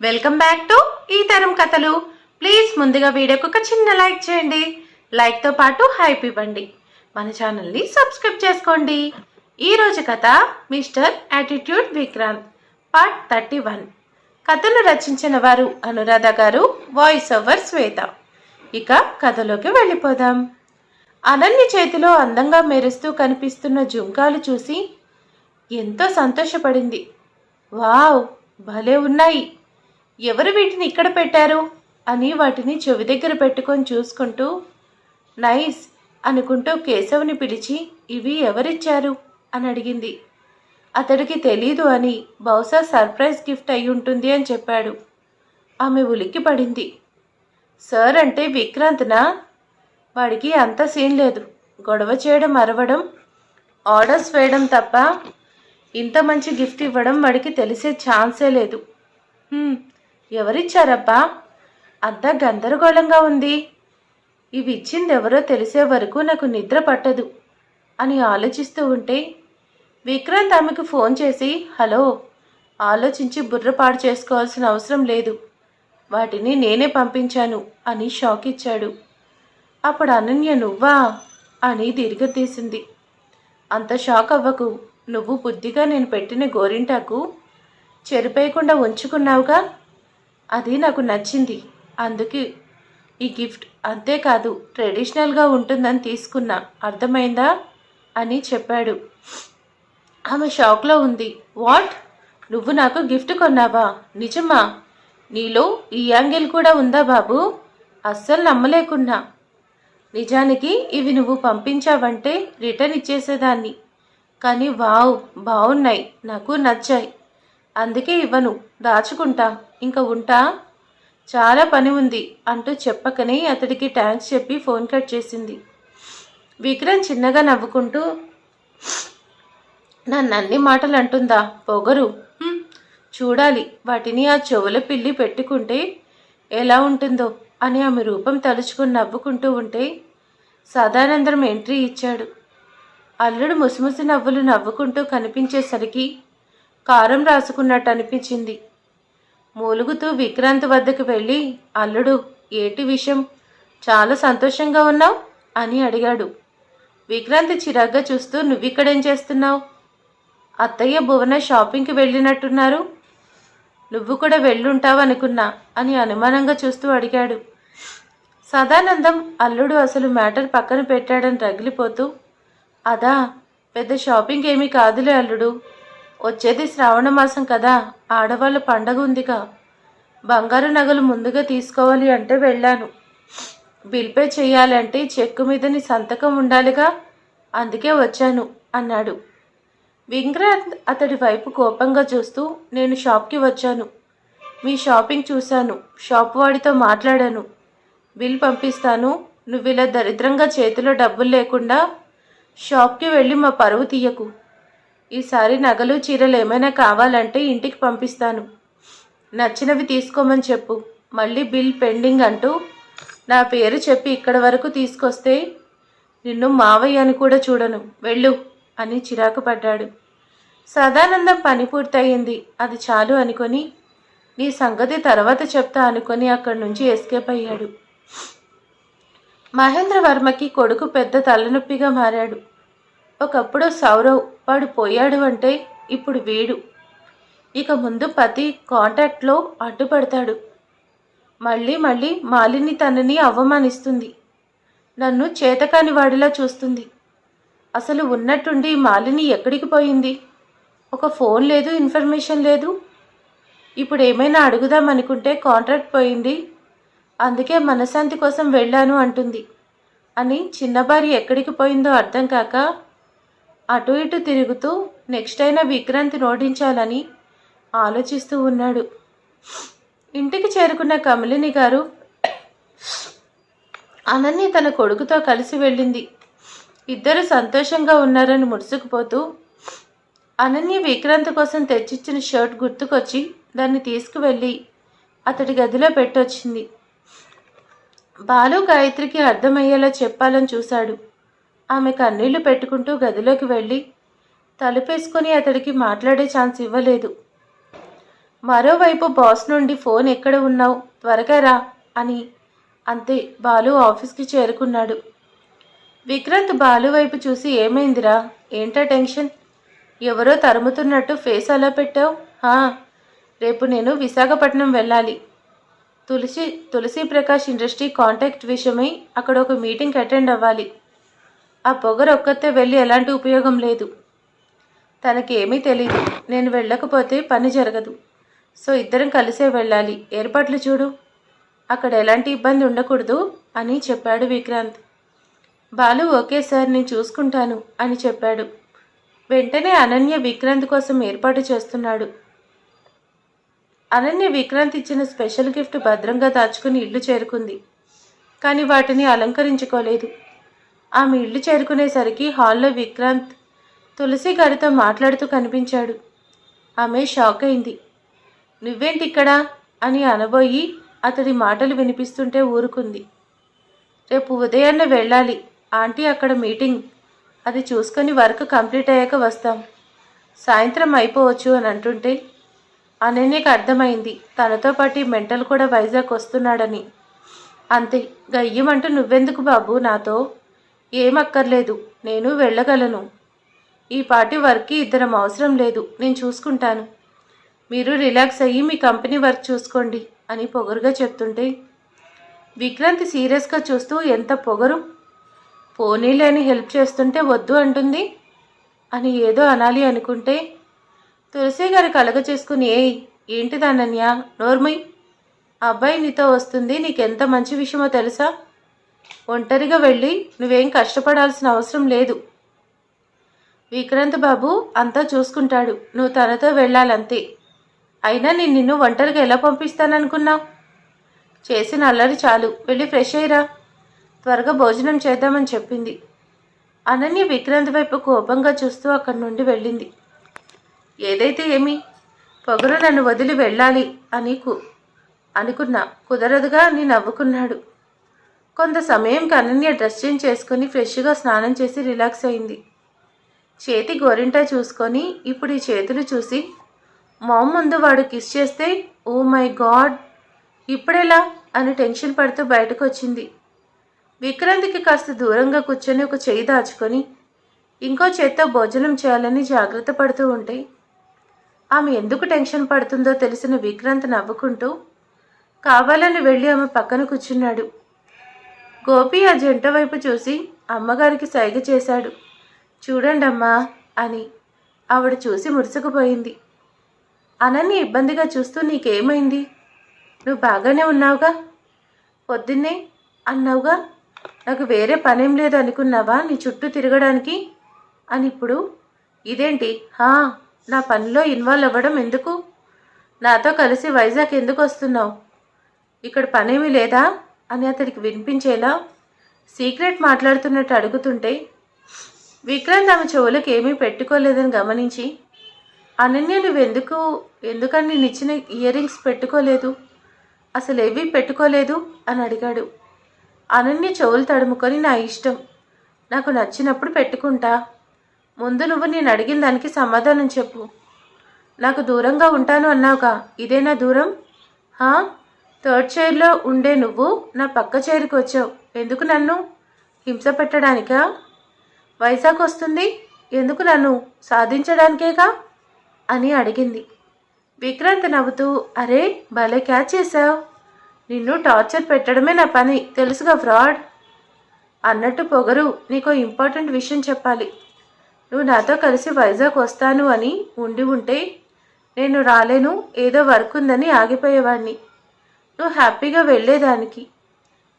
Welcome back to ఈ తరం కథలు. ప్లీజ్ ముందుగా వీడియోకి ఒక చిన్న లైక్ చేయండి. లైక్తో పాటు హైప్ ఇవ్వండి. మన ఛానల్ని సబ్స్క్రైబ్ చేసుకోండి. ఈరోజు కథ mister attitude Vikrant part thirty one. కథను రచించిన వారు అనురాధ గారు వాయిస్ ఓవర్ శ్వేత. ఇక కథలోకి వెళ్ళిపోదాం. అనన్య చేతిలో అందంగా మెరుస్తూ కనిపిస్తున్న జుంకాలు చూసి ఎంతో సంతోషపడింది. వావ్ భలే ఉన్నాయి. ఎవరు వీటిని ఇక్కడ పెట్టారు? అని వాటిని చెవి దగ్గర పెట్టుకొని చూసుకుంటూ నైస్ అనుకుంటూ కేశవుని పిలిచి ఇవి ఎవరిచ్చారు? అని అడిగింది. అతడికి తెలీదు అని బహుశా సర్ప్రైజ్ గిఫ్ట్ అయి ఉంటుంది అని చెప్పాడు. ఆమె ఉలిక్కి పడింది. సార్ అంటే విక్రాంత్నా? వాడికి అంత సీన్ లేదు. గొడవ చేయడం అరవడం ఆర్డర్స్ వేయడం తప్ప ఇంత మంచి గిఫ్ట్ ఇవ్వడం వాడికి తెలిసే ఛాన్సే లేదు. ఎవరిచ్చారబ్బా? అంతా గందరగోళంగా ఉంది. ఇవి ఇచ్చింది ఎవరో తెలిసే వరకు నాకు నిద్ర పట్టదు అని ఆలోచిస్తూ ఉంటే విక్రాంత్ ఆమెకు ఫోన్ చేసి హలో ఆలోచించి బుర్రపాడు చేసుకోవాల్సిన అవసరం లేదు. వాటిని నేనే పంపించాను అని షాక్ ఇచ్చాడు. అప్పుడు అనన్య నువ్వా? అని తీసింది అంత షాక్ అవ్వకు. నువ్వు బుద్ధిగా నేను పెట్టిన గోరింటాకు చెరిపేయకుండా ఉంచుకున్నావుగా. అది నాకు నచ్చింది. అందుకే ఈ గిఫ్ట్ అంతేకాదు ట్రెడిషనల్గా ఉంటుందని తీసుకున్నా. అర్థమైందా? అని చెప్పాడు. ఆమె షాక్లో ఉంది. వాట్? నువ్వు నాకు గిఫ్ట్ కొన్నావా? నిజమా? నీలో ఈ యాంగిల్ కూడా ఉందా బాబు? అస్సలు నమ్మలేకున్నా. నిజానికి ఇవి నువ్వు పంపించావంటే రిటర్న్ ఇచ్చేసేదాన్ని. కానీ వావ్ బాగున్నాయి నాకు నచ్చాయి. అందుకే ఇవ్వను. దాచుకుంటా. ఇంకా ఉంటా? చాలా పని ఉంది అంటూ చెప్పకనే అతడికి థ్యాంక్స్ చెప్పి ఫోన్ కట్ చేసింది. విక్రమ్ చిన్నగా నవ్వుకుంటూ నన్ను అన్ని మాటలు అంటుందా పొగరు చూడాలి. వాటిని ఆ చెవుల పిల్లి పెట్టుకుంటే ఎలా ఉంటుందో అని ఆమె రూపం తలుచుకుని నవ్వుకుంటూ ఉంటే సదానందరం ఎంట్రీ ఇచ్చాడు. అల్లుడు ముసిముసి నవ్వులు నవ్వుకుంటూ కనిపించేసరికి కారం రాసుకున్నట్టు అనిపించింది. మూలుగుతూ విక్రాంత్ వద్దకు వెళ్ళి అల్లుడు ఏటి విషయం? చాలా సంతోషంగా ఉన్నావు? అని అడిగాడు. విక్రాంత్ చిరాగ్గా చూస్తూ నువ్విక్కడేం చేస్తున్నావు? అత్తయ్య భువన షాపింగ్కి వెళ్ళినట్టున్నారు. నువ్వు కూడా వెళ్ళుంటావు అనుకున్నా అని అనుమానంగా చూస్తూ అడిగాడు. సదానందం అల్లుడు అసలు మ్యాటర్ పక్కన పెట్టాడని రగిలిపోతూ అదా పెద్ద షాపింగ్ ఏమీ కాదులే అల్లుడు. వచ్చేది శ్రావణ మాసం కదా ఆడవాళ్ళ పండగ ఉందిగా. బంగారు నగలు ముందుగా తీసుకోవాలి అంటే వెళ్ళాను. బిల్ పే చేయాలంటే చెక్కు మీద నీ సంతకం ఉండాలిగా? అందుకే వచ్చాను అన్నాడు. వింగ్రాంత్ అతడి వైపు కోపంగా చూస్తూ నేను షాప్కి వచ్చాను. మీ షాపింగ్ చూశాను షాప్ వాడితో మాట్లాడాను. బిల్ పంపిస్తాను నువ్వు ఇలా దరిద్రంగా చేతిలో డబ్బులు లేకుండా షాప్కి వెళ్ళి మా పరువు తీయకు. ఈసారి నగలు చీరలు ఏమైనా కావాలంటే ఇంటికి పంపిస్తాను. నచ్చినవి తీసుకోమని చెప్పు. మళ్ళీ బిల్ పెండింగ్ అంటూ నా పేరు చెప్పి ఇక్కడి వరకు తీసుకొస్తే నిన్ను మావయ్య అని కూడా చూడను. వెళ్ళు అని చిరాకు పడ్డాడు. సదానందం పని పూర్తయింది. అది చాలు అనుకొని నీ సంగతి తర్వాత చెప్తా అనుకొని అక్కడి నుంచి ఎస్కేప్ అయ్యాడు. మహేంద్ర వర్మకి కొడుకు పెద్ద తలనొప్పిగా మారాడు. ఒకప్పుడు సౌరవ్ వాడు పోయాడు అంటే ఇప్పుడు వీడు. ఇక ముందు పతి కాంటాక్ట్లో అడ్డుపడతాడు. మళ్ళీ మళ్ళీ మాలిని తనని అవమానిస్తుంది. నన్ను చేతకాని వాడిలా చూస్తుంది. అసలు ఉన్నట్టుండి మాలిని ఎక్కడికి పోయింది? ఒక ఫోన్ లేదు ఇన్ఫర్మేషన్ లేదు. ఇప్పుడు ఏమైనా అడుగుదాం అనుకుంటే కాంట్రాక్ట్ పోయింది. అందుకే మనశాంతి కోసం వెళ్ళాను అంటుంది. అని చిన్న భార్య ఎక్కడికి పోయిందో అర్థం కాక అటు ఇటు తిరుగుతూ నెక్స్ట్ అయినా విక్రాంతి నోటించాలని ఆలోచిస్తూ ఉన్నాడు. ఇంటికి చేరుకున్న కమలిని గారు అనన్య తన కొడుకుతో కలిసి వెళ్ళింది. ఇద్దరు సంతోషంగా ఉన్నారని ముడుసుకుపోతూ అనన్య విక్రాంత్ కోసం తెచ్చిచ్చిన షర్ట్ గుర్తుకొచ్చి దాన్ని తీసుకువెళ్ళి అతడి గదిలో పెట్టొచ్చింది. బాలు గాయత్రికి అర్థమయ్యేలా చెప్పాలని చూశాడు. ఆమె కన్నీళ్ళు పెట్టుకుంటూ గదిలోకి వెళ్ళి తలుపేసుకొని అతడికి మాట్లాడే ఛాన్స్ ఇవ్వలేదు. మరోవైపు బాస్ నుండి ఫోన్ ఎక్కడ ఉన్నావు? త్వరగా రా అని అంతే బాలు ఆఫీస్కి చేరుకున్నాడు. విక్రాంత్ బాలు వైపు చూసి ఏమైందిరా? ఏంటా టెన్షన్? ఎవరో తరుముతున్నట్టు ఫేస్ అలా పెట్టావు? హా, రేపు నేను విశాఖపట్నం వెళ్ళాలి. తులసి తులసి ప్రకాష్ ఇండస్ట్రీ కాంటాక్ట్ విషయమై అక్కడ ఒక మీటింగ్ అటెండ్ అవ్వాలి. ఆ పొగరు ఒక్కతే వెళ్ళి ఎలాంటి ఉపయోగం లేదు. తనకి ఏమీ తెలీదు. నేను వెళ్ళకపోతే పని జరగదు. సో ఇద్దరం కలిసే వెళ్ళాలి. ఏర్పాట్లు చూడు. అక్కడ ఎలాంటి ఇబ్బంది ఉండకూడదు అని చెప్పాడు విక్రాంత్. బాలు ఓకే సార్ నేను చూసుకుంటాను అని చెప్పాడు. వెంటనే అనన్య విక్రాంత్ కోసం ఏర్పాటు చేస్తున్నాడు. అనన్య విక్రాంత్ ఇచ్చిన స్పెషల్ గిఫ్ట్ భద్రంగా దాచుకుని ఇల్లు చేరుకుంది. కానీ వాటిని అలంకరించుకోలేదు. ఆమె ఇల్లు చేరుకునేసరికి హాల్లో విక్రాంత్ తులసి గారితో మాట్లాడుతూ కనిపించాడు. ఆమె షాక్ అయింది. నువ్వేంటి ఇక్కడ అని అనబోయి అతడి మాటలు వినిపిస్తుంటే ఊరుకుంది. రేపు ఉదయాన్నే వెళ్ళాలి. ఆంటీ అక్కడ మీటింగ్. అది చూసుకొని వర్క్ కంప్లీట్ అయ్యాక వస్తాం. సాయంత్రం అయిపోవచ్చు అని అంటుంటే అనన్యకు అర్థమైంది. తనతో పాటు మెంటల్ కూడా వైజాగ్ వస్తున్నాడని. అంతే గయ్యమంటూ నువ్వెందుకు బాబు? నాతో ఏమక్కర్లేదు నేను వెళ్ళగలను. ఈ పాటి వర్క్కి ఇద్దరం అవసరం లేదు నేను చూసుకుంటాను. మీరు రిలాక్స్ అయ్యి మీ కంపెనీ వర్క్ చూసుకోండి అని పొగరుగా చెప్తుంటే విక్రాంతి సీరియస్గా చూస్తూ ఎంత పొగరు? పోనీ లేని హెల్ప్ చేస్తుంటే వద్దు అంటుంది. అని ఏదో అనాలి అనుకుంటే తులసి గారి కలగ చేసుకుని ఏయ్ ఏంటిది అనన్య? నోర్మయ్ అబ్బాయి నీతో వస్తుంది నీకెంత మంచి విషయమో తెలుసా? ఒంటరిగా వెళ్ళి నువ్వేం కష్టపడాల్సిన అవసరం లేదు. విక్రాంత్ బాబు అంతా చూసుకుంటాడు. నువ్వు తనతో వెళ్ళాలంతే. అయినా నేను నిన్ను ఒంటరిగా ఎలా పంపిస్తాననుకున్నావు? చేసిన అల్లరి చాలు. వెళ్ళి ఫ్రెష్ అయ్యిరా. త్వరగా భోజనం చేద్దామని చెప్పింది. అనన్య విక్రాంత్ వైపు కోపంగా చూస్తూ అక్కడి నుండి వెళ్ళింది. ఏదైతే ఏమి? పొగరు నన్ను వదిలి వెళ్ళాలి అని కు అనుకున్నా. కుదరదుగా అని నవ్వుకున్నాడు. కొంత సమయంకి అనన్య డ్రెస్ చేంజ్ చేసుకుని ఫ్రెష్గా స్నానం చేసి రిలాక్స్ అయింది. చేతి గోరింటా చూసుకొని ఇప్పుడు ఈ చేతులు చూసి మామ్ ముందు వాడు కిస్ చేస్తే ఓ మై గాడ్ ఇప్పుడెలా? అని టెన్షన్ పడుతూ బయటకు వచ్చింది విక్రాంతికి కాస్త దూరంగా కూర్చొని ఒక చేయి దాచుకొని ఇంకో చేత్తో భోజనం చేయాలని జాగ్రత్త పడుతూ ఉంటే? ఆమె ఎందుకు టెన్షన్ పడుతుందో తెలిసిన విక్రాంత్ నవ్వుకుంటూ కావాలని వెళ్ళి ఆమె పక్కన కూర్చున్నాడు. గోపి ఆ జంట వైపు చూసి అమ్మగారికి సైగ చేశాడు. చూడండి అమ్మా అని ఆవిడ చూసి మురుసుకుపోయింది అనన్ని ఇబ్బందిగా చూస్తూ నీకేమైంది? నువ్వు బాగానే ఉన్నావుగా? పొద్దున్నే అన్నావుగా? నాకు వేరే పనేం లేదు అనుకున్నావా నీ చుట్టూ తిరగడానికి? అని ఇప్పుడు ఇదేంటి? హా నా పనిలో ఇన్వాల్వ్ అవ్వడం ఎందుకు? నాతో కలిసి వైజాగ్ ఎందుకు వస్తున్నావు? ఇక్కడ పనేమీ లేదా? అని అతనికి వినిపించేలా సీక్రెట్ మాట్లాడుతున్నట్టు అడుగుతుంటే విక్రాంత్ ఆమె చెవులకు ఏమీ పెట్టుకోలేదని గమనించి అనన్య నువ్వెందుకు ఎందుకని నేను ఇచ్చిన ఇయర్ రింగ్స్ పెట్టుకోలేదు? అసలు ఏవి పెట్టుకోలేదు? అని అడిగాడు. అనన్య చెవులు తడుముకొని నా ఇష్టం నాకు నచ్చినప్పుడు పెట్టుకుంటా. ముందు నువ్వు నేను అడిగిన దానికి సమాధానం చెప్పు. నాకు దూరంగా ఉంటాను అన్నావుగా ఇదేనా దూరం? హా? థర్డ్ చైర్లో ఉండే నువ్వు నా పక్క చైర్కి వచ్చావు. ఎందుకు నన్ను? హింస పెట్టడానికా? వైజాగ్ వస్తుంది. ఎందుకు నన్ను? సాధించడానికేగా? అని అడిగింది. విక్రాంత్ నవ్వుతూ అరే భలే క్యాచ్ చేశావు. నిన్ను టార్చర్ పెట్టడమే నా పని. తెలుసుగా ఫ్రాడ్? అన్నట్టు పొగరు నీకో ఇంపార్టెంట్ విషయం చెప్పాలి. నువ్వు నాతో కలిసి వైజాగ్ వస్తాను అని ఉండి ఉంటే నేను రాలేను. ఏదో వర్క్ ఉందని ఆగిపోయేవాడిని. నువ్వు హ్యాపీగా వెళ్ళేదానికి.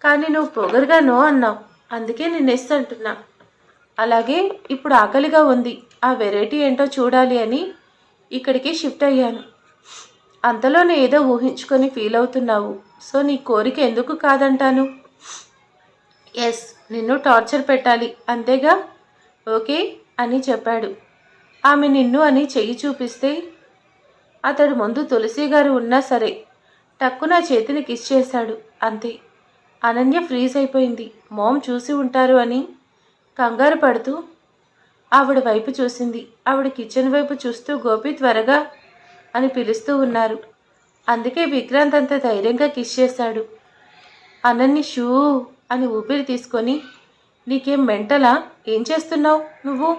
కానీ నువ్వు పొగరుగా నో అన్నావు. అందుకే నేను ఎస్ అంటున్నా. అలాగే ఇప్పుడు ఆకలిగా ఉంది. ఆ వెరైటీ ఏంటో చూడాలి అని ఇక్కడికి షిఫ్ట్ అయ్యాను. అంతలోనే ఏదో ఊహించుకొని ఫీల్ అవుతున్నావు. సో నీ కోరిక ఎందుకు కాదంటాను? ఎస్ నిన్ను టార్చర్ పెట్టాలి. అంతేగా? ఓకే అని చెప్పాడు. ఆమె నిన్ను అని చెయ్యి చూపిస్తే అతడు ముందు తులసి గారు ఉన్నా సరే టక్కున చేతిని కిస్ చేశాడు. అంతే. అనన్య ఫ్రీజ్ అయిపోయింది. మోమ్ చూసి ఉంటారు అని కంగారు పడుతూ ఆవిడ వైపు చూసింది. ఆవిడ కిచెన్ వైపు చూస్తూ గోపి త్వరగా అని పిలుస్తూ ఉన్నారు. అందుకే విక్రాంత్ అంత ధైర్యంగా కిస్ చేశాడు. అనన్య షూ అని ఊపిరి తీసుకొని నీకేం మెంటలా? ఏం చేస్తున్నావు నువ్వు?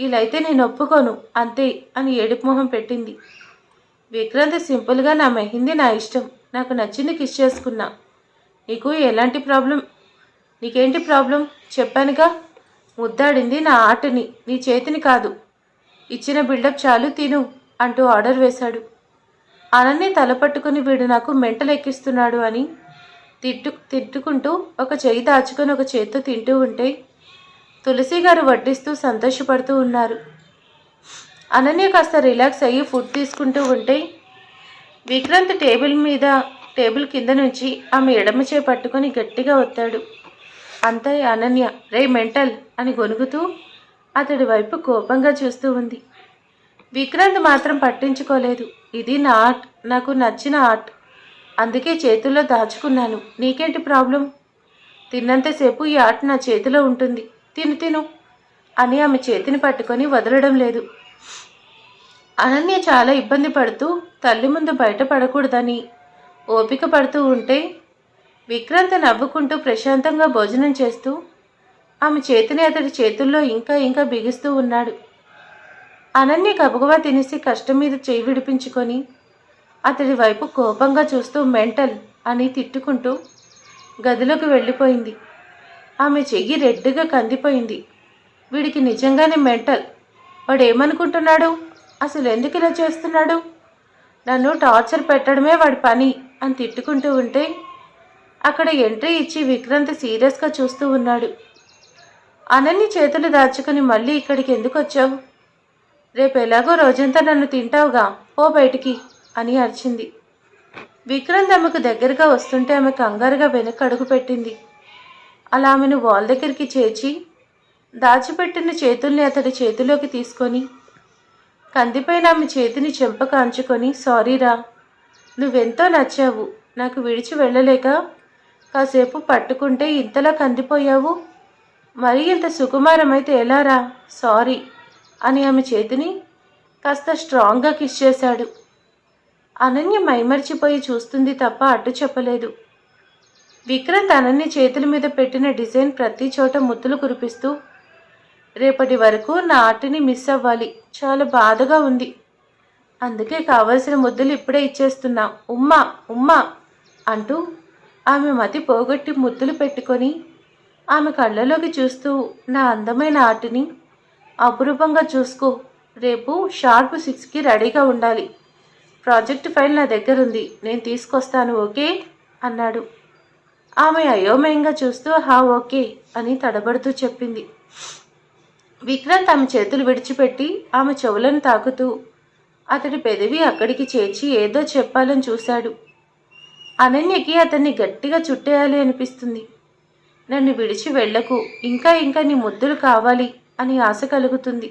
ఇలా అయితే నేను ఒప్పుకోను. అంతే అని ఏడుపు మొహం పెట్టింది. విక్రాంత్ సింపుల్గా నా మెహిందీ నా ఇష్టం. నాకు నచ్చింది కిస్ చేసుకున్నా. నీకు ఎలాంటి ప్రాబ్లం నీకేంటి ప్రాబ్లం చెప్పానుగా. ముద్దాడింది నా ఆటని. నీ చేతిని కాదు. ఇచ్చిన బిల్డప్ చాలు తిను అంటూ ఆర్డర్ వేశాడు. అనన్య తలపట్టుకుని వీడు నాకు మెంటలు ఎక్కిస్తున్నాడు అని తిట్టు తిట్టుకుంటూ ఒక చెయ్యి దాచుకొని ఒక చేత్తో తింటూ ఉంటే తులసి గారు వడ్డిస్తూ సంతోషపడుతూ ఉన్నారు. అనన్య కాస్త రిలాక్స్ అయ్యి ఫుడ్ తీసుకుంటూ ఉంటే విక్రాంత్ టేబుల్ మీద టేబుల్ కింద నుంచి ఆమె ఎడమ చే పట్టుకొని గట్టిగా ఒత్తాడు అంతే అనన్య రే మెంటల్ అని గొనుగుతూ అతడి వైపు కోపంగా చూస్తూ ఉంది. విక్రాంత్ మాత్రం పట్టించుకోలేదు. ఇది నా ఆర్ట్ నాకు నచ్చిన ఆర్ట్. అందుకే చేతుల్లో దాచుకున్నాను. నీకేంటి ప్రాబ్లం? తిన్నంతసేపు ఈ ఆర్ట్ నా చేతిలో ఉంటుంది. తిను తిను అని ఆమె చేతిని పట్టుకొని వదలడం లేదు. అనన్య చాలా ఇబ్బంది పడుతూ తల్లి ముందు బయటపడకూడదని ఓపిక పడుతూ ఉంటే విక్రాంత్ నవ్వుకుంటూ ప్రశాంతంగా భోజనం చేస్తూ ఆమె చేతిని అతడి చేతుల్లో ఇంకా ఇంకా బిగిస్తూ ఉన్నాడు. అనన్య గబగబా తినేసి కష్టం మీద చేయి విడిపించుకొని అతడి వైపు కోపంగా చూస్తూ మెంటల్ అని తిట్టుకుంటూ గదిలోకి వెళ్ళిపోయింది. ఆమె చెయ్యి రెడ్డుగా కందిపోయింది. వీడికి నిజంగానే మెంటల్? వాడు ఏమనుకుంటున్నాడు అసలు ఎందుకు ఇలా చేస్తున్నాడు? నన్ను టార్చర్ పెట్టడమే వాడి పని అని తిట్టుకుంటూ ఉంటే అక్కడ ఎంట్రీ ఇచ్చి విక్రాంత్ సీరియస్గా చూస్తూ ఉన్నాడు. అనన్ని చేతులు దాచుకుని మళ్ళీ ఇక్కడికి ఎందుకు వచ్చావు? రేపు ఎలాగో రోజంతా నన్ను తింటావుగా పో బయటికి అని అరిచింది. విక్రాంత్ ఆమెకు దగ్గరగా వస్తుంటే ఆమె కంగారుగా వెనక్కి అడుగు పెట్టింది. అలా ఆమెను వాల్ దగ్గరికి చేర్చి దాచిపెట్టిన చేతుల్ని అతడి చేతిలోకి తీసుకొని కందిపైన ఆమె చేతిని చెంప కాంచుకొని సారీరా నువ్వెంతో నచ్చావు నాకు విడిచి వెళ్ళలేక కాసేపు పట్టుకుంటే ఇంతలా కందిపోయావు. మరి ఇంత సుకుమారమైతే ఎలారా సారీ అని ఆమె చేతిని కాస్త స్ట్రాంగ్గా కిస్ చేశాడు. అనన్య మైమర్చిపోయి చూస్తుంది తప్ప అడ్డు చెప్పలేదు. విక్రాంత్ అనన్య చేతుల మీద పెట్టిన డిజైన్ ప్రతి చోట ముత్తులు కురిపిస్తూ రేపటి వరకు నా ఆటని మిస్ అవ్వాలి. చాలా బాధగా ఉంది. అందుకే కావలసిన ముద్దులు ఇప్పుడే ఇచ్చేస్తున్నా. ఉమ్మా ఉమ్మా అంటూ ఆమె మతి పోగొట్టి ముద్దులు పెట్టుకొని ఆమె కళ్ళలోకి చూస్తూ నా అందమైన ఆటని అపురూపంగా చూసుకో. రేపు షార్ప్ సిక్స్కి రెడీగా ఉండాలి. ప్రాజెక్ట్ ఫైల్ నా దగ్గర ఉంది నేను తీసుకొస్తాను ఓకే? అన్నాడు. ఆమె అయోమయంగా చూస్తూ హా ఓకే అని తడబడుతూ చెప్పింది. విక్రాంత్ ఆమె చేతులు విడిచిపెట్టి ఆమె చెవులను తాకుతూ అతడి పెదవి అక్కడికి చేర్చి ఏదో చెప్పాలని చూశాడు. అనన్యకి అతన్ని గట్టిగా చుట్టేయాలి అనిపిస్తుంది. నన్ను విడిచి వెళ్ళకు ఇంకా ఇంకా నీ ముద్దులు కావాలి అని ఆశ కలుగుతుంది.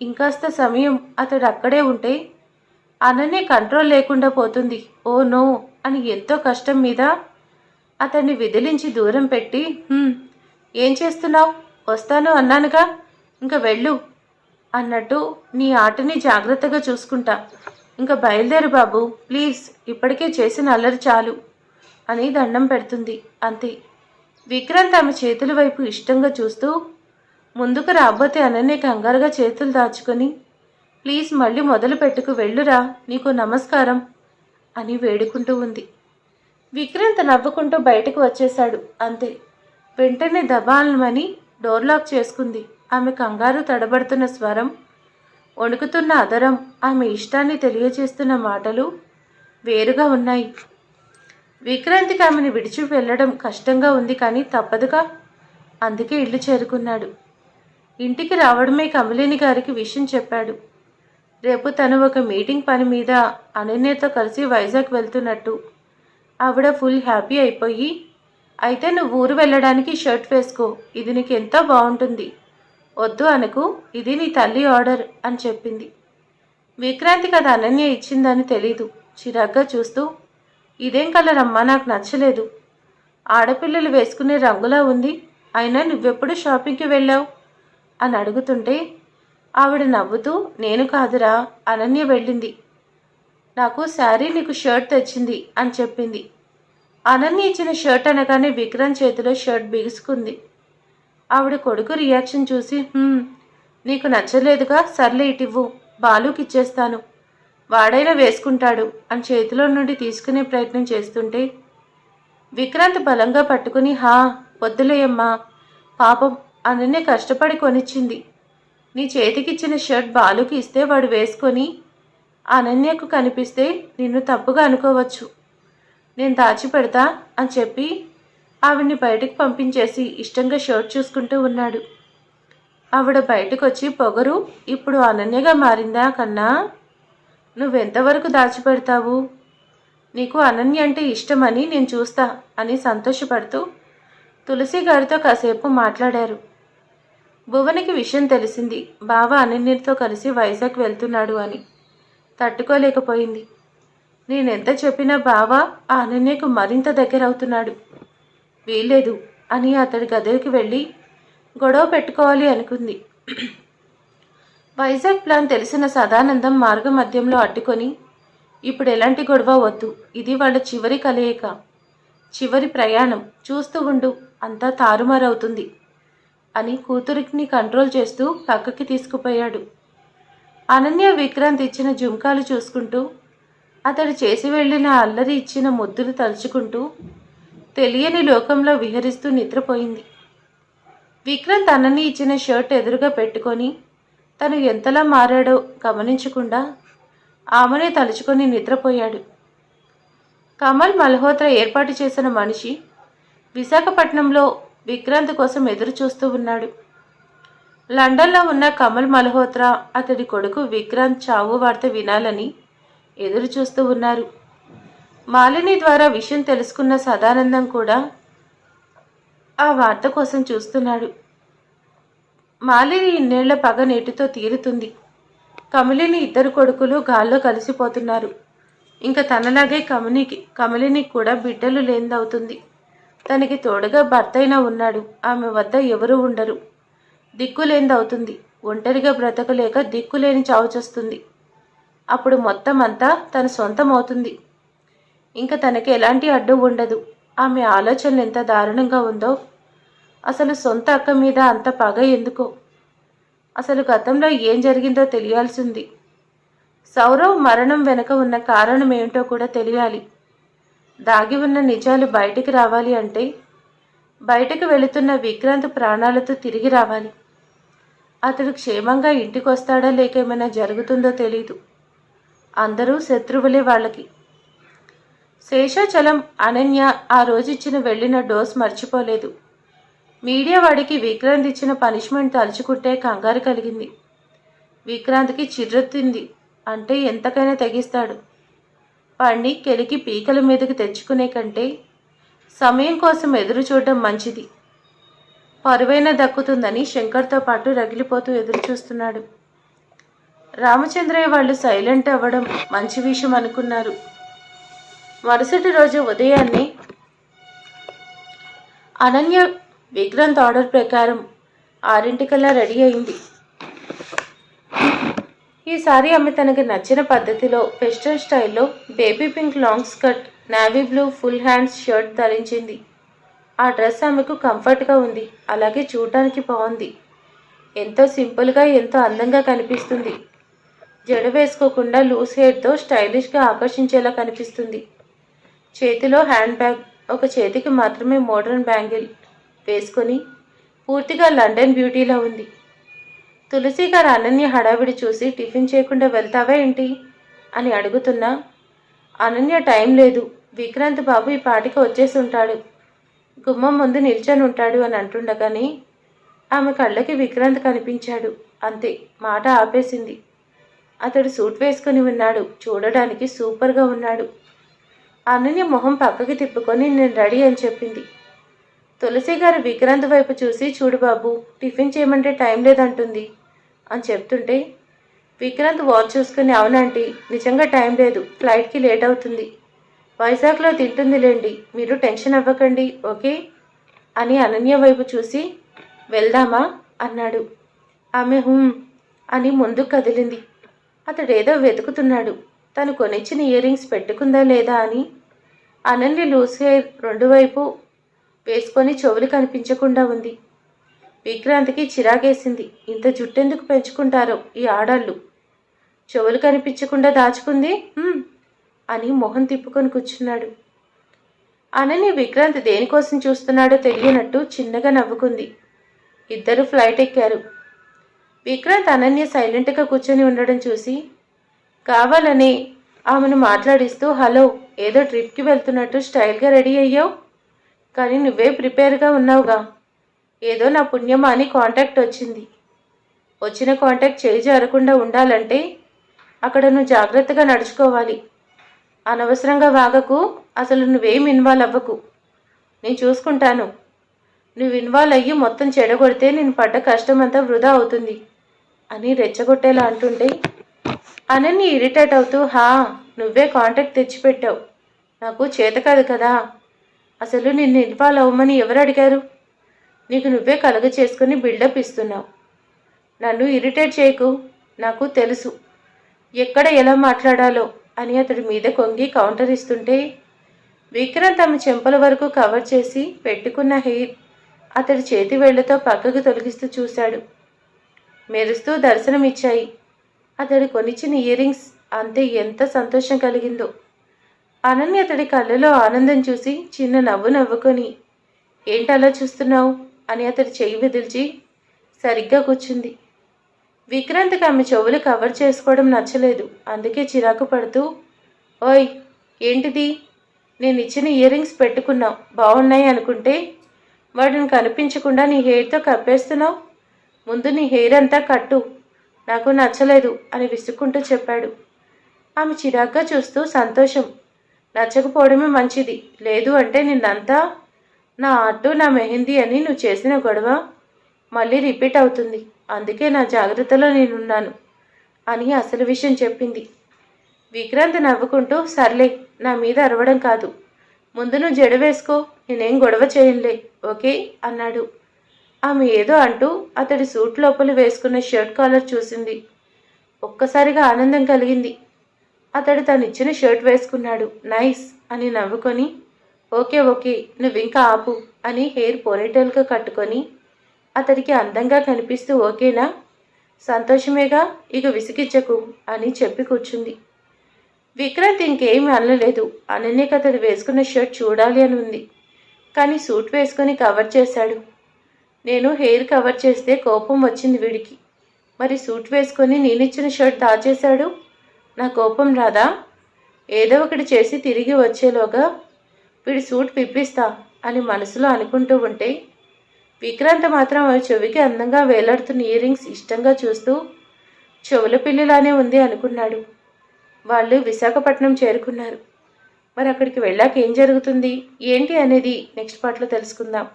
ఇంకాస్త సమయం అతడు అక్కడే ఉంటే అనన్య కంట్రోల్ లేకుండా పోతుంది. ఓ నో అని ఎంతో కష్టం మీద అతన్ని విదిలించి దూరం పెట్టి ఏం చేస్తున్నావు? వస్తాను అన్నానుగా. ఇంకా వెళ్ళు అన్నట్టు నీ ఆటని జాగ్రత్తగా చూసుకుంటా. ఇంకా బయలుదేరు బాబు ప్లీజ్ ఇప్పటికే చేసిన అల్లరి చాలు అని దండం పెడుతుంది అంతే. విక్రాంత్ ఆమె చేతుల వైపు ఇష్టంగా చూస్తూ ముందుకు రాబోతే అనన్య కంగారుగా చేతులు దాచుకొని ప్లీజ్ మళ్ళీ మొదలు పెట్టుకు వెళ్ళురా నీకు నమస్కారం అని వేడుకుంటూ ఉంది. విక్రాంత్ నవ్వుకుంటూ బయటకు వచ్చేశాడు అంతే. వెంటనే దబాలమని డోర్ లాక్ చేసుకుంది. ఆమె కంగారు తడబడుతున్న స్వరం వణుకుతున్న అదరం ఆమె ఇష్టాన్ని తెలియజేస్తున్న మాటలు వేరుగా ఉన్నాయి. విక్రాంతికి ఆమెను విడిచి వెళ్ళడం కష్టంగా ఉంది కానీ తప్పదుగా? అందుకే ఇల్లు చేరుకున్నాడు. ఇంటికి రావడమే కమలిని గారికి విషయం చెప్పాడు. రేపు తను ఒక మీటింగ్ పని మీద అనన్యతో కలిసి వైజాగ్ వెళ్తున్నట్టు. ఆవిడ ఫుల్ హ్యాపీ అయిపోయి అయితే నువ్వు ఊరు వెళ్ళడానికి షర్ట్ వేసుకో. ఇది నీకు ఎంతో బాగుంటుంది. వద్దు అనకు. ఇది నీ తల్లి ఆర్డర్ అని చెప్పింది. విక్రాంతికి అది అనన్య ఇచ్చిందని తెలీదు. చిరాగ్గా చూస్తూ ఇదేం కలర్ అమ్మా? నాకు నచ్చలేదు. ఆడపిల్లలు వేసుకునే రంగులా ఉంది. అయినా నువ్వెప్పుడు షాపింగ్కి వెళ్ళావు? అని అడుగుతుంటే ఆవిడ నవ్వుతూ నేను కాదురా అనన్య వెళ్ళింది. నాకు శారీ నీకు షర్ట్ తెచ్చింది అని చెప్పింది. అనన్య ఇచ్చిన షర్ట్ అనగానే విక్రమ్ చేతిలో షర్ట్ బిగుసుకుంది. ఆవిడ కొడుకు రియాక్షన్ చూసి నీకు నచ్చలేదుగా సర్లే ఇటివ్వు బాలుకి ఇచ్చేస్తాను. వాడైనా వేసుకుంటాడు అని చేతిలో నుండి తీసుకునే ప్రయత్నం చేస్తుంటే విక్రాంత్ బలంగా పట్టుకుని హా వద్దులేయమ్మా పాపం అనన్య కష్టపడి కొనిచ్చింది. నీ చేతికిచ్చిన షర్ట్ బాలుకి ఇస్తే వాడు వేసుకొని అనన్యకు కనిపిస్తే నిన్ను తప్పుగా అనుకోవచ్చు. నేను దాచిపెడతా అని చెప్పి ఆవిడ్ని బయటకు పంపించేసి ఇష్టంగా షర్ట్ చూసుకుంటూ ఉన్నాడు. ఆవిడ బయటకు వచ్చి పొగరు ఇప్పుడు అనన్యగా మారిందా కన్నా? నువ్వెంతవరకు దాచిపెడతావు నీకు అనన్య అంటే ఇష్టమని నేను చూస్తా అని సంతోషపడుతూ తులసి గారితో కాసేపు మాట్లాడారు. భువనికి విషయం తెలిసింది. బావ అనన్యతో కలిసి వైజాగ్ వెళ్తున్నాడు అని. తట్టుకోలేకపోయింది. నేనెంత చెప్పినా బావ ఆ అనన్యకు మరింత దగ్గర అవుతున్నాడు వీల్లేదు అని అతడి గదికి వెళ్ళి గొడవ పెట్టుకోవాలి అనుకుంది. వైజాగ్ ప్లాన్ తెలిసిన సదానందం మార్గ మధ్యంలో అడ్డుకొని ఇప్పుడు ఎలాంటి గొడవ వద్దు ఇది వాళ్ళ చివరి కలయిక. చివరి ప్రయాణం చూస్తూ ఉండు అంతా తారుమారవుతుంది అని కూతురికి కంట్రోల్ చేస్తూ పక్కకి తీసుకుపోయాడు. అనన్య విక్రాంత్ ఇచ్చిన జుంకాలు చూసుకుంటూ అతడు చేసి వెళ్ళిన అల్లరి ఇచ్చిన ముద్దులు తలుచుకుంటూ తెలియని లోకంలో విహరిస్తూ నిద్రపోయింది. విక్రాంత్ తనని ఇచ్చిన షర్ట్ ఎదురుగా పెట్టుకొని తను ఎంతలా మారాడో గమనించకుండా ఆమెనే తలుచుకొని నిద్రపోయాడు. కమల్ మల్హోత్రా ఏర్పాటు చేసిన మనిషి విశాఖపట్నంలో విక్రాంత్ కోసం ఎదురు చూస్తూ ఉన్నాడు. లండన్లో ఉన్న కమల్ మల్హోత్రా అతడి కొడుకు విక్రాంత్ చావు వార్త వినాలని ఎదురు చూస్తూ ఉన్నారు. మాలిని ద్వారా విషయం తెలుసుకున్న సదానందం కూడా ఆ వార్త కోసం చూస్తున్నాడు. మాలిని ఇన్నేళ్ళ పగ నేటితో తీరుతుంది. కమలిని ఇద్దరు కొడుకులు గాల్లో కలిసిపోతున్నారు. ఇంకా తనలాగే కమలికి కమలిని కూడా బిడ్డలు లేనిదవుతుంది. తనకి తోడుగా భర్త అయినా ఉన్నాడు. ఆమె వద్ద ఎవరూ ఉండరు. దిక్కులేనిదవుతుంది ఒంటరిగా బ్రతకలేక దిక్కులేని చావుచొస్తుంది అప్పుడు మొత్తం అంతా తన సొంతం అవుతుంది ఇంకా తనకి ఎలాంటి అడ్డు ఉండదు. ఆమె ఆలోచనలు ఎంత దారుణంగా ఉందో. అసలు సొంత అక్క మీద అంత పగ ఎందుకో. అసలు గతంలో ఏం జరిగిందో తెలియాల్సింది. సౌరవ్ మరణం వెనుక ఉన్న కారణం ఏమిటో కూడా తెలియాలి. దాగి ఉన్న నిజాలు బయటికి రావాలి అంటే బయటకు వెళుతున్న విక్రాంత్ ప్రాణాలతో తిరిగి రావాలి. అతడు క్షేమంగా ఇంటికి వస్తాడా లేక ఏమైనా జరుగుతుందో తెలీదు. అందరూ శత్రువులే వాళ్ళకి. శేషాచలం అనన్య ఆ రోజు ఇచ్చిన వెళ్ళిన డోస్ మర్చిపోలేదు. మీడియా వాడికి విక్రాంత్ ఇచ్చిన పనిష్మెంట్ తలుచుకుంటే కంగారు కలిగింది. విక్రాంత్కి చిర్రెత్తింది. అంటే ఎంతకైనా తెగిస్తాడు. వాడిని కెలికి పీకల మీదకి తెచ్చుకునే కంటే సమయం కోసం ఎదురు చూడడం మంచిది. పరువైన దక్కుతుందని శంకర్తో పాటు రగిలిపోతూ ఎదురు చూస్తున్నాడు రామచంద్రయ్య వాళ్ళు సైలెంట్ అవ్వడం మంచి విషయం అనుకున్నారు. మరుసటి రోజు ఉదయాన్నే అనన్య విక్రాంత్ ఆర్డర్ ప్రకారం ఆరింటికల్లా రెడీ అయింది. ఈసారి ఆమె తనకు నచ్చిన పద్ధతిలో వెస్ట్రన్ స్టైల్లో baby pink long skirt navy blue full hands shirt ధరించింది. ఆ డ్రెస్ ఆమెకు కంఫర్ట్గా ఉంది. అలాగే చూడటానికి బాగుంది. ఎంతో సింపుల్గా ఎంతో అందంగా కనిపిస్తుంది. జడ వేసుకోకుండా లూస్ హెయిర్తో స్టైలిష్గా ఆకర్షించేలా కనిపిస్తుంది. చేతిలో హ్యాండ్ బ్యాగ్ ఒక చేతికి మాత్రమే మోడర్న్ బ్యాంగిల్ వేసుకొని పూర్తిగా లండన్ బ్యూటీలా ఉంది. తులసి గారు అనన్య హడావిడి చూసి టిఫిన్ చేయకుండా వెళ్తావా ఏంటి? అని అడుగుతున్నా. అనన్య టైం లేదు. విక్రాంత్ బాబు ఈ పాటికి వచ్చేసి ఉంటాడు. గుమ్మం ముందు నిల్చొని ఉంటాడు అని అంటుండగానే ఆమె కళ్ళకి విక్రాంత్ కనిపించాడు. అంతే మాట ఆపేసింది. అతడు సూట్ వేసుకొని ఉన్నాడు. చూడడానికి సూపర్గా ఉన్నాడు. అనన్య మొహం పక్కకి తిప్పుకొని నేను రెడీ అని చెప్పింది. తులసి గారు విక్రాంత్ వైపు చూసి చూడు బాబు టిఫిన్ చేయమంటే టైం లేదంటుంది అని చెప్తుంటే విక్రాంత్ వాచ్ చూసుకుని అవునంటీ నిజంగా టైం లేదు ఫ్లైట్కి లేట్ అవుతుంది. వైజాగ్లో తింటుందిలేండి మీరు టెన్షన్ అవ్వకండి ఓకే అని అనన్య వైపు చూసి వెళ్దామా అన్నాడు. ఆమె హుం అని ముందుకు కదిలింది. అతడేదో వెతుకుతున్నాడు. తను కొనిచ్చిన ఇయర్ రింగ్స్ పెట్టుకుందా లేదా అని. అనన్య లూస్ హెయిర్ రెండు వైపు వేసుకొని చెవులు కనిపించకుండా ఉంది. విక్రాంతికి చిరాకేసింది. ఇంత జుట్టెందుకు పెంచుకుంటారో ఈ ఆడాళ్ళు. చెవులు కనిపించకుండా దాచుకుంది? అని మొహం తిప్పుకొని కూర్చున్నాడు. అనని విక్రాంత్ దేనికోసం చూస్తున్నాడో తెలియనట్టు చిన్నగా నవ్వుకుంది. ఇద్దరు ఫ్లైట్ ఎక్కారు. విక్రాంత్ అనన్య సైలెంట్గా కూర్చొని ఉండడం చూసి కావాలని ఆమెను మాట్లాడిస్తూ హలో ఏదో ట్రిప్కి వెళ్తున్నట్టు స్టైల్గా రెడీ అయ్యావు? కానీ నువ్వే ప్రిపేర్గా ఉన్నావుగా. ఏదో నా పుణ్యమా అని కాంటాక్ట్ వచ్చింది. వచ్చిన కాంటాక్ట్ చేయి జారకుండా ఉండాలంటే అక్కడ నువ్వు జాగ్రత్తగా నడుచుకోవాలి. అనవసరంగా వాగకు అసలు నువ్వేం ఇన్వాల్వ్ అవ్వకు. నేను చూసుకుంటాను. నువ్వు ఇన్వాల్వ్ అయ్యి మొత్తం చెడగొడితే నేను పడ్డ కష్టం అంతా వృధా అవుతుంది. అని రెచ్చగొట్టేలా అంటుంటే అనన్ని ఇరిటేట్ అవుతూ హా నువ్వే కాంటాక్ట్ తెచ్చిపెట్టావు. నాకు చేత కాదు కదా. అసలు నిన్ను ఇన్వాల్వ్ అవ్వమని ఎవరు అడిగారు? నీకు నువ్వే కలుగ చేసుకుని బిల్డప్ ఇస్తున్నావు. నన్ను ఇరిటేట్ చేయకు. నాకు తెలుసు. ఎక్కడ ఎలా మాట్లాడాలో అని అతడి మీద కొంగి కౌంటర్ ఇస్తుంటే విక్రాంత్ తమ చెంపల వరకు కవర్ చేసి పెట్టుకున్న హెయిర్ అతడి చేతి వేళ్ళతో పక్కకు తొలగిస్తూ చూశాడు. మెరుస్తూ దర్శనమిచ్చాయి. అతడు కొనిచ్చిన ఇయర్ రింగ్స్ అంతే ఎంత సంతోషం కలిగిందో. అనన్య అతడి కళ్ళలో ఆనందం చూసి చిన్న నవ్వు నవ్వుకొని ఏంటలా చూస్తున్నావు? అని అతడి చెయ్యి విదిల్చి సరిగ్గా కూర్చుంది. విక్రాంత్కి ఆమె చెవులు కవర్ చేసుకోవడం నచ్చలేదు. అందుకే చిరాకు పడుతూ ఓయ్ ఏంటిది? నేను ఇచ్చిన ఇయర్ రింగ్స్ పెట్టుకున్నావు. బాగున్నాయి అనుకుంటే వాటిని కనిపించకుండా నీ హెయిర్తో కప్పేస్తున్నావు. ముందు నీ హెయిర్ అంతా కట్టు. నాకు నచ్చలేదు అని విసుక్కుంటూ చెప్పాడు. ఆమె చిరాగ్గా చూస్తూ సంతోషం. నచ్చకపోవడమే మంచిది. లేదు అంటే నిన్నంతా నా అట్టు నా మెహందీ అని నువ్వు చేసిన గొడవ మళ్ళీ రిపీట్ అవుతుంది. అందుకే నా జాగ్రత్తలో నేనున్నాను అని అసలు విషయం చెప్పింది. విక్రాంత్ నవ్వుకుంటూ సర్లే నా మీద అరవడం కాదు. ముందు నువ్వు జడ వేసుకో నేనేం గొడవ చేయంలే ఓకే? అన్నాడు. ఆమె ఏదో అంటూ అతడి సూట్ లోపల వేసుకున్న షర్ట్ కాలర్ చూసింది. ఒక్కసారిగా ఆనందం కలిగింది. అతడు తను ఇచ్చిన షర్ట్ వేసుకున్నాడు. నైస్ అని నవ్వుకొని ఓకే ఓకే నువ్వు ఇంకా ఆపు అని హెయిర్ పోనీటైల్గా కట్టుకొని అతడికి అందంగా కనిపిస్తూ ఓకేనా? సంతోషమేగా? ఇక విసిగించకు అని చెప్పి కూర్చుంది. విక్రాంత్ ఇంకేమీ అనలేదు. అనన్యకు అతడు వేసుకున్న షర్ట్ చూడాలి అని ఉంది. కానీ సూట్ వేసుకొని కవర్ చేశాడు. నేను హెయిర్ కవర్ చేస్తే కోపం వచ్చింది వీడికి. మరి సూట్ వేసుకొని నేనిచ్చిన షర్ట్ దాచేశాడు? నా కోపం రాదా? ఏదో ఒకటి చేసి తిరిగి వచ్చేలోగా వీడి సూట్ పిప్పిస్తా అని మనసులో అనుకుంటూ ఉంటే విక్రాంత్ మాత్రం అవి చెవికి అందంగా వేలాడుతున్న ఇయర్ రింగ్స్ ఇష్టంగా చూస్తూ చెవుల పిల్లిలానే ఉంది అనుకున్నాడు. వాళ్ళు విశాఖపట్నం చేరుకున్నారు. మరి అక్కడికి వెళ్ళాక ఏం జరుగుతుంది? ఏంటి అనేది నెక్స్ట్ పార్ట్లో తెలుసుకుందాం.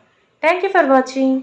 Thank you for watching.